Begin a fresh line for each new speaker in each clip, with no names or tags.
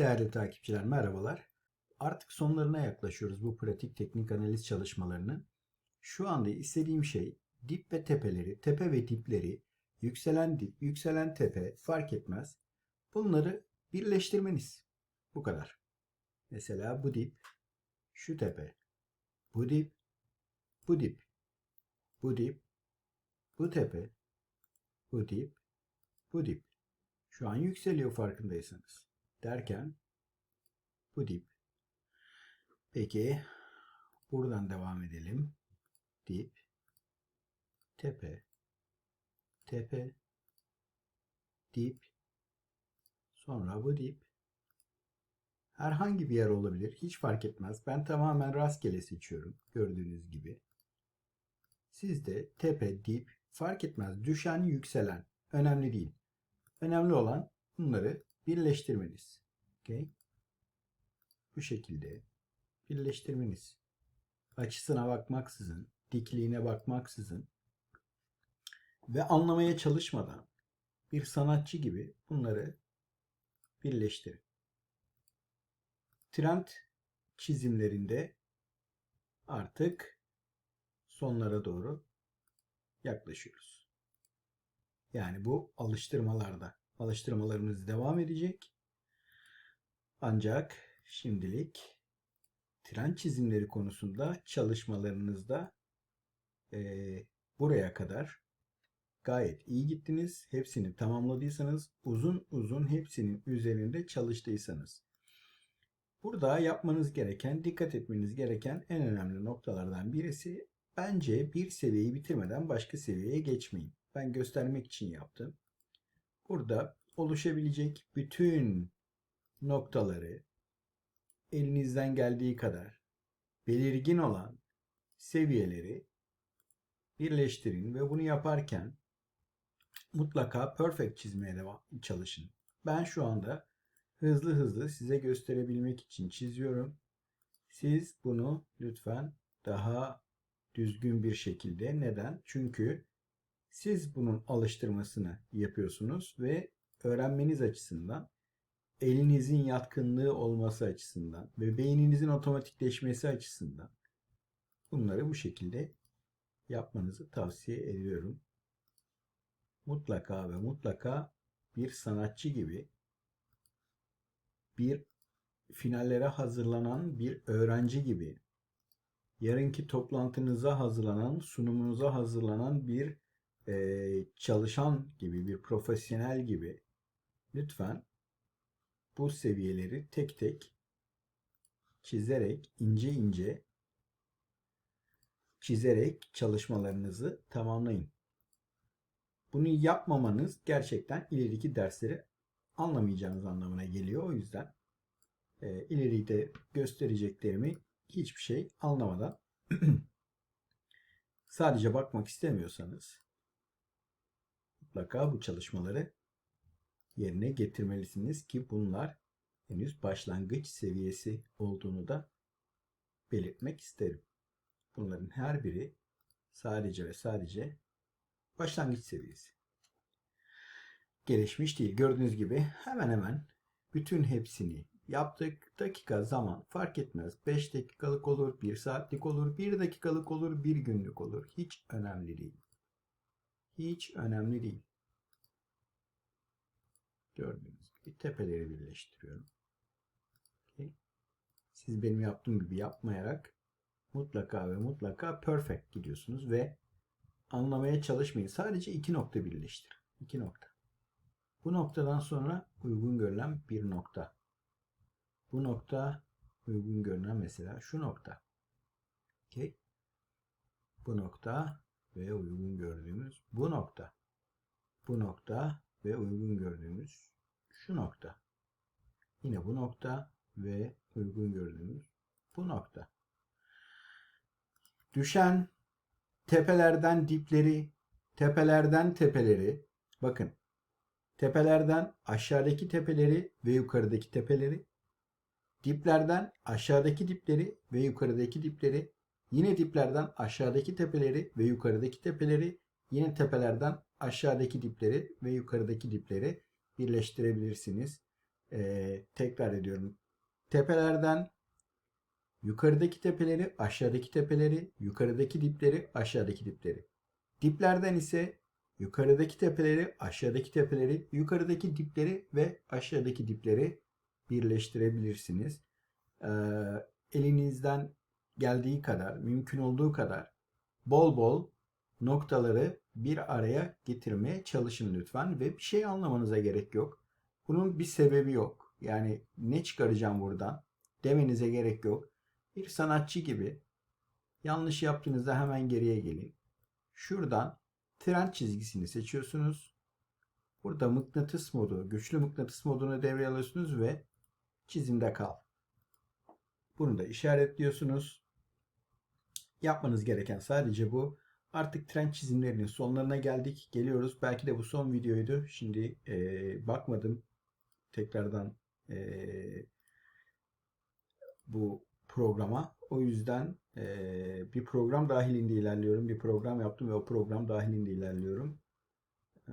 Değerli takipçiler merhabalar. Artık sonlarına yaklaşıyoruz bu pratik teknik analiz çalışmalarının. Şu anda istediğim şey dip ve tepeleri, tepe ve dipleri, yükselen dip, yükselen tepe fark etmez. Bunları birleştirmeniz. Bu kadar. Mesela bu dip, şu tepe, bu dip, bu dip, bu dip, bu tepe, bu dip, bu dip. Şu an yükseliyor farkındaysanız. Derken bu dip. Peki buradan devam edelim. Dip, tepe, tepe, dip, sonra bu dip. Herhangi bir yer olabilir. Hiç fark etmez. Ben tamamen rastgele seçiyorum. Gördüğünüz gibi. Sizde tepe, dip fark etmez. Düşen, yükselen. Önemli değil. Önemli olan bunları birleştirmeniz. Okay? Bu şekilde birleştirmeniz. Açısına bakmaksızın, dikliğine bakmaksızın ve anlamaya çalışmadan bir sanatçı gibi bunları birleştirin. Trend çizimlerinde artık sonlara doğru yaklaşıyoruz. Yani bu alıştırmalarda. Alıştırmalarımız devam edecek. Ancak şimdilik tren çizimleri konusunda çalışmalarınızda eee, buraya kadar gayet iyi gittiniz. Hepsini tamamladıysanız, uzun uzun hepsinin üzerinde çalıştıysanız. Burada yapmanız gereken, dikkat etmeniz gereken en önemli noktalardan birisi bence bir seviyeyi bitirmeden başka seviyeye geçmeyin. Ben göstermek için yaptım. Burada oluşabilecek bütün noktaları elinizden geldiği kadar belirgin olan seviyeleri birleştirin ve bunu yaparken mutlaka perfect çizmeye devam çalışın. Ben şu anda hızlı hızlı size gösterebilmek için çiziyorum. Siz bunu lütfen daha düzgün bir şekilde neden? Çünkü siz bunun alıştırmasını yapıyorsunuz ve öğrenmeniz açısından elinizin yatkınlığı olması açısından ve beyninizin otomatikleşmesi açısından bunları bu şekilde yapmanızı tavsiye ediyorum. Mutlaka ve mutlaka bir sanatçı gibi bir finallere hazırlanan bir öğrenci gibi yarınki toplantınıza hazırlanan, sunumunuza hazırlanan bir e, çalışan gibi, bir profesyonel gibi lütfen bu seviyeleri tek tek çizerek, ince ince çizerek çalışmalarınızı tamamlayın. Bunu yapmamanız gerçekten ileriki dersleri anlamayacağınız anlamına geliyor. O yüzden e, ileride göstereceklerimi hiçbir şey anlamadan sadece bakmak istemiyorsanız mutlaka bu çalışmaları yerine getirmelisiniz ki bunlar henüz başlangıç seviyesi olduğunu da belirtmek isterim. Bunların her biri sadece ve sadece başlangıç seviyesi. Gelişmiş değil. Gördüğünüz gibi hemen hemen bütün hepsini yaptık. Dakika zaman fark etmez. 5 dakikalık olur, 1 saatlik olur, 1 dakikalık olur, 1 günlük olur. Hiç önemli değil. Hiç önemli değil. Gördüğünüz gibi tepeleri birleştiriyorum. Okay. Siz benim yaptığım gibi yapmayarak mutlaka ve mutlaka perfect gidiyorsunuz ve anlamaya çalışmayın. Sadece iki nokta birleştir. İki nokta. Bu noktadan sonra uygun görülen bir nokta. Bu nokta uygun görünen mesela şu nokta. Okay. Bu nokta ve uygun gördüğümüz bu nokta. Bu nokta ve uygun gördüğümüz şu nokta. Yine bu nokta ve uygun gördüğümüz bu nokta. Düşen tepelerden dipleri, tepelerden tepeleri, bakın tepelerden aşağıdaki tepeleri ve yukarıdaki tepeleri, diplerden aşağıdaki dipleri ve yukarıdaki dipleri, yine diplerden aşağıdaki tepeleri ve yukarıdaki tepeleri, yine tepelerden aşağıdaki dipleri ve yukarıdaki dipleri birleştirebilirsiniz. Ee, tekrar ediyorum. Tepelerden yukarıdaki tepeleri, aşağıdaki tepeleri, yukarıdaki dipleri, aşağıdaki dipleri. Diplerden ise yukarıdaki tepeleri, aşağıdaki tepeleri, yukarıdaki dipleri ve aşağıdaki dipleri birleştirebilirsiniz. Ee, elinizden geldiği kadar, mümkün olduğu kadar bol bol noktaları bir araya getirmeye çalışın lütfen ve bir şey anlamanıza gerek yok. Bunun bir sebebi yok. Yani ne çıkaracağım buradan demenize gerek yok. Bir sanatçı gibi yanlış yaptığınızda hemen geriye gelin. Şuradan trend çizgisini seçiyorsunuz. Burada mıknatıs modu, güçlü mıknatıs modunu devreye alıyorsunuz ve çizimde kal. Bunu da işaretliyorsunuz. Yapmanız gereken sadece bu. Artık trend çizimlerinin sonlarına geldik. Geliyoruz. Belki de bu son videoydu. Şimdi e, bakmadım. Tekrardan e, bu programa. O yüzden e, bir program dahilinde ilerliyorum. Bir program yaptım ve o program dahilinde ilerliyorum. E,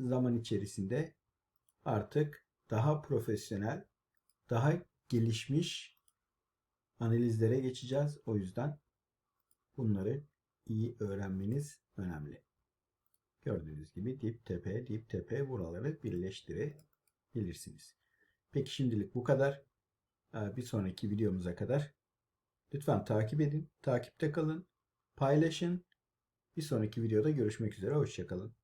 zaman içerisinde artık daha profesyonel, daha gelişmiş analizlere geçeceğiz. O yüzden bunları iyi öğrenmeniz önemli. Gördüğünüz gibi dip tepe dip tepe buraları birleştirebilirsiniz. Peki şimdilik bu kadar. Ee, Bir sonraki videomuza kadar lütfen takip edin, takipte kalın, paylaşın. Bir sonraki videoda görüşmek üzere. Hoşçakalın.